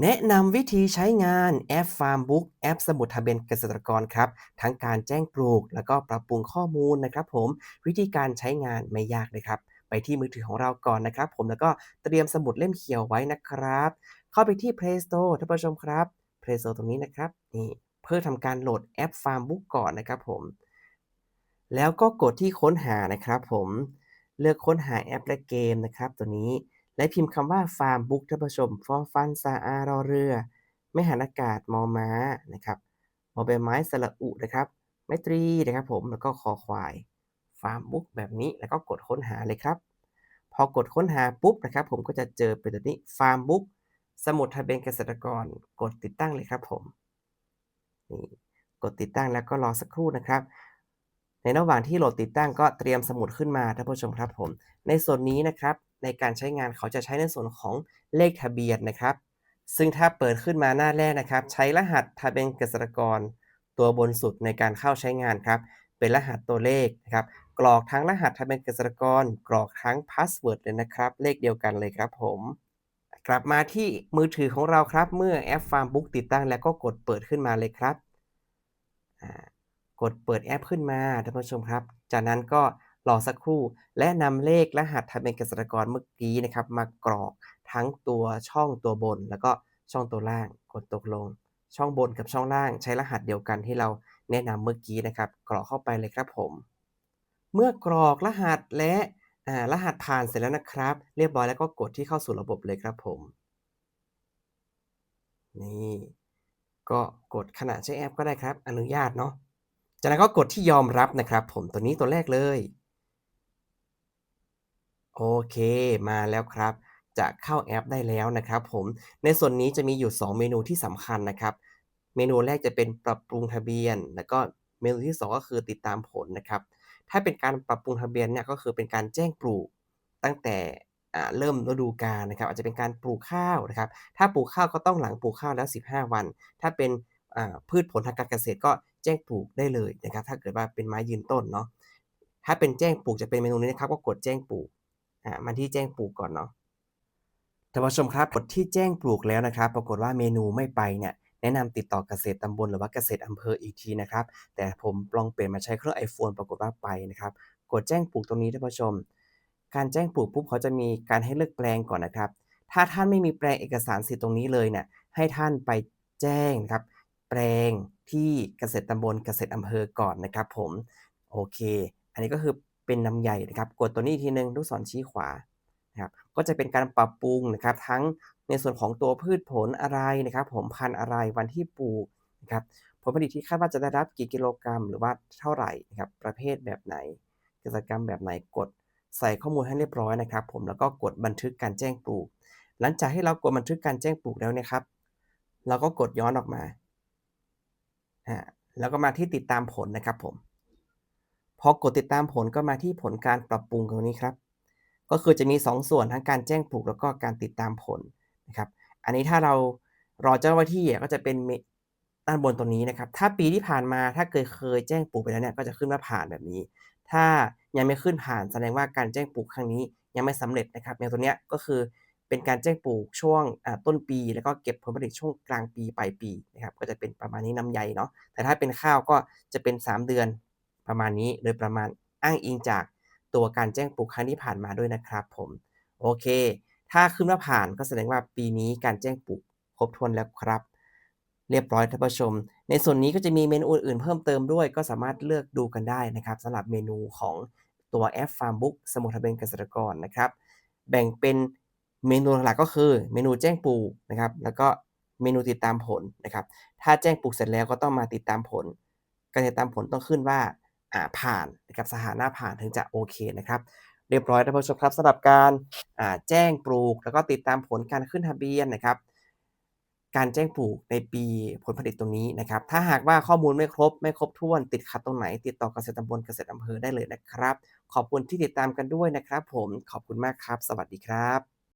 แนะนำวิธีใช้งานแอป Farmbook แอปสมุดทะเบียนเกษตรกรครับ ทั้งการแจ้งปลูก แล้วก็ปรับปรุงข้อมูลนะครับผม วิธีการใช้งานไม่ยากเลยครับ ไปที่มือถือของเราก่อนนะครับ ผมแล้วก็เตรียมสมุดเล่มเขียวไว้นะครับ เข้าไปที่ Play Store ท่านผู้ชมครับ Play Store ตรงนี้นะครับนี่เพื่อทำการโหลดแอป Farmbook ก่อนนะครับผมแล้วก็กดที่ค้นหานะครับผมเลือกค้นหาแอปและเกมนะครับ ตัวนี้ และพิมพ์คำว่า Farmbook ท่านผู้ชมฟอฟันสระอารอเรือ ไม่หันอากาศมอม้านะครับบอใบไม้สระอุนะครับไมตรีนะครับผมแล้วก็คอควาย Farmbook แบบนี้แล้วก็กดค้นหาเลยครับ พอกดค้นหาปุ๊บนะครับ ผมก็จะเจอเป็นแบบนี้ Farmbook สมุดทะเบียนเกษตรกร กดติดตั้งเลยครับผมนี่กดติดตั้งแล้วก็รอสักครู่นะครับ ในระหว่างที่โหลดติดตั้งก็เตรียมสมุดขึ้นมาท่านผู้ชมครับผม ในส่วนนี้นะครับ ในการใช้งานเขาจะใช้ในส่วนของเลขทะเบียนนะครับ ซึ่งถ้าเปิดขึ้นมาหน้าแรกนะครับ ใช้รหัสทะเบียนเกษตรกร ตัวบนสุดในการเข้าใช้งานครับ เป็นรหัสตัวเลขนะครับ กรอกทั้งรหัสทะเบียนเกษตรกร กรอกทั้งพาสเวิร์ดเลยนะครับ เลขเดียวกันเลยครับผมกลับมาที่มือถือของเราครับ เมื่อแอป Farmbook ติดตั้งแล้วก็กดเปิดขึ้นมาเลยครับ กดเปิดแอปขึ้นมาท่านผู้ชมครับ จากนั้นก็ รอสักครู่ และนำเลขรหัสทะเบียนเกษตรกรเมื่อกี้นะครับ มากรอกทั้งตัวช่องตัวบน แล้วก็ช่องตัวล่างกดตกลง ช่องบนกับช่องล่างใช้รหัสเดียวกันที่เราแนะนำเมื่อกี้นะครับ กรอกเข้าไปเลยครับผม เมื่อกรอกรหัสและอ่ารหัสผ่านเสร็จแล้วนะครับ เรียบร้อยแล้วก็กดที่เข้าสู่ระบบเลยครับผม นี่ก็กดขณะใช้แอปก็ได้ครับ อนุญาตเนาะจากนั้นก็กดที่ยอมรับนะครับ ผมตัวนี้ตัวแรกเลย โอเค มาแล้วครับ จะเข้าแอปได้แล้วนะครับผม ในส่วนนี้จะมีอยู่ 2 เมนูที่สำคัญนะครับ เมนูแรกจะเป็นปรับปรุงทะเบียน แล้วก็เมนูที่ 2 ก็คือติดตามผลนะครับ ถ้าเป็นการปรับปรุงทะเบียนเนี่ยก็คือเป็นการแจ้งปลูกตั้งแต่เริ่มฤดูกาลนะครับ อาจจะเป็นการปลูกข้าวนะครับ ถ้าปลูกข้าวก็ต้องหลังปลูกข้าวแล้ว 15 วัน ถ้าเป็นพืชผลทางการเกษตรก็แจ้งปลูกได้เลยนะครับ ถ้าเกิดว่าเป็นไม้ยืนต้นเนาะถ้าเป็นแจ้งปลูกจะเป็นเมนูนี้นะครับ ก็กดแจ้งปลูก อ่ามาที่แจ้งปลูกก่อนเนาะท่านผู้ชมครับกดที่แจ้งปลูกแล้วนะครับ ปรากฏว่าเมนูไม่ไปเนี่ยแนะนำติดต่อเกษตรตำบลหรือว่าเกษตรอำเภออีกทีนะครับ แต่ผมลองเปลี่ยนมาใช้เครื่อง iPhone ปรากฏว่าไปนะครับ กดแจ้งปลูกตรงนี้ท่านผู้ชม การแจ้งปลูกปุ๊บเขาจะมีการให้เลือกแปลงก่อนนะครับ ถ้าท่านไม่มีแปลงเอกสารสิทธิ์ตรงนี้เลยเนี่ยให้ท่านไปแจ้งนะครับ แปลงที่เกษตรตำบลเกษตรอำเภอก่อนนะครับ ผมโอเค อันนี้ก็คือ เป็นนำใหญ่นะครับ กดตัวนี้ทีหนึ่งลูกศรชี้ขวานะครับก็จะเป็นการปรับปรุงนะครับ ทั้งในส่วนของตัวพืชผลอะไรนะครับ ผมพันธุ์อะไรวันที่ปลูกนะครับผลผลิตที่คาดว่าจะได้รับกี่กิโลกรัม หรือว่าเท่าไหรนะครับ ประเภทแบบไหนกษตรกรรมแบบไหนกดใส่ข้อมูลให้เรียบร้อยนะครับ ผมแล้วก็กดบันทึกการแจ้งปลูก หลังจากที่เรากดบันทึกการแจ้งปลูกแล้วนี่ยครับ เราก็กดย้อนออกมาอ่าแล้วก็มาที่ติดตามผลนะครับผม พอกดติดตามผลก็มาที่ผลการปรับปรุงตรงนี้ครับ ก็คือจะมี 2 ส่วนทั้งการแจ้งปลูกแล้วก็การติดตามผลนะครับ อันนี้ถ้าเรารอเจ้าหน้าที่อก็จะเป็นเมด้านบนตรงนี้นะครับ ถ้าปีที่ผ่านมาถ้าเคยเคยแจ้งปลูกไปแล้วเนี่ยก็จะขึ้นว่าผ่านแบบนี้ ถ้ายังไม่ขึ้นผ่านแสดงว่าการแจ้งปลูกครั้งนี้ยังไม่สำเร็จนะครับอย่างตัวเนี้ยก็คือเป็นการแจ้งปลูกช่วงต้นปี แล้วก็เก็บผลผลิตช่วงกลางปีปลายปีนะครับก็จะเป็นประมาณนี้นำใหญ่เนาะแต่ถ้าเป็นข้าวก็จะเป็น 3 เดือน ประมาณนี้โดยประมาณอ้างอิงจากตัวการแจ้งปลูกครั้งที่ผ่านมาด้วยนะครับผม โอเค ถ้าขึ้นว่าผ่านก็แสดงว่าปีนี้การแจ้งปลูกครบถ้วนแล้วครับ เรียบร้อยท่านผู้ชม ในส่วนนี้ก็จะมีเมนูอื่นๆเพิ่มเติมด้วย ก็สามารถเลือกดูกันได้นะครับสำหรับเมนูของตัวแอป Farmbook สมุดทะเบียนเกษตรกรนะครับ แบ่งเป็นเมนูหลักก็คือเมนูแจ้งปลูกนะครับ แล้วก็เมนูติดตามผลนะครับ ถ้าแจ้งปลูกเสร็จแล้วก็ต้องมาติดตามผล การติดตามผลต้องขึ้นว่า ผ่านนะครับสถานะผ่านถึงจะโอเคนะครับเรียบร้อยท่านผู้ชมครับสำหรับการแจ้งปลูก แล้วก็ติดตามผลการขึ้นทะเบียนนะครับ การแจ้งปลูกในปีผลผลิตตรงนี้นะครับ ถ้าหากว่าข้อมูลไม่ครบไม่ครบถ้วน ติดขัดตรงไหน ติดต่อเกษตรตำบลเกษตรอำเภอได้เลยนะครับ ขอบคุณที่ติดตามกันด้วยนะครับ ผมขอบคุณมากครับ สวัสดีครับ